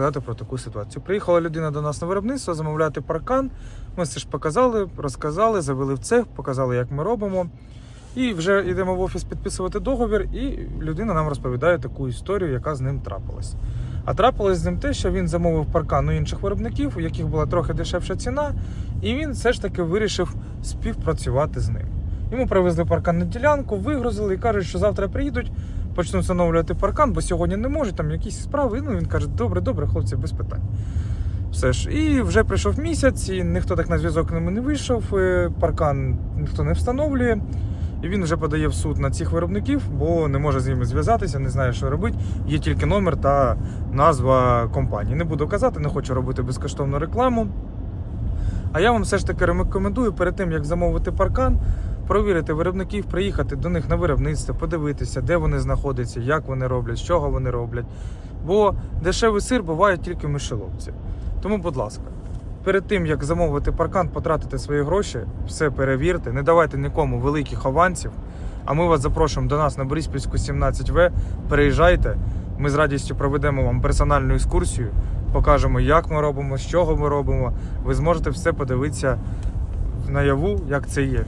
розказати про таку ситуацію. Приїхала людина до нас на виробництво замовляти паркан. Ми все ж показали, розказали, завели в цех, показали, як ми робимо. І вже йдемо в офіс підписувати договір, і людина нам розповідає таку історію, яка з ним трапилась. А трапилось з ним те, що він замовив паркан у інших виробників, у яких була трохи дешевша ціна, і він все ж таки вирішив співпрацювати з ним. Йому привезли паркан на ділянку, вигрузили і кажуть, що завтра приїдуть, почнуть встановлювати паркан, бо сьогодні не можуть, там якісь справи. Ну він каже, добре, добре, хлопці, без питань. Все ж, і вже прийшов місяць, і ніхто так на зв'язок ними не вийшов. Паркан ніхто не встановлює. І він вже подає в суд на цих виробників, бо не може з ними зв'язатися, не знає, що робити. Є тільки номер та назва компанії. Не буду казати, не хочу робити безкоштовну рекламу. А я вам все ж таки рекомендую перед тим, як замовити паркан, провірити виробників, приїхати до них на виробництво, подивитися, де вони знаходяться, як вони роблять, з чого вони роблять. Бо дешевий сир буває тільки в мишеловці. Тому, будь ласка, перед тим як замовити паркан, потратити свої гроші, все перевірте, не давайте нікому великих авансів. А ми вас запрошуємо до нас на Бориспільську 17В. Переїжджайте. Ми з радістю проведемо вам персональну екскурсію, покажемо, як ми робимо, з чого ми робимо. Ви зможете все подивитися наяву, як це є.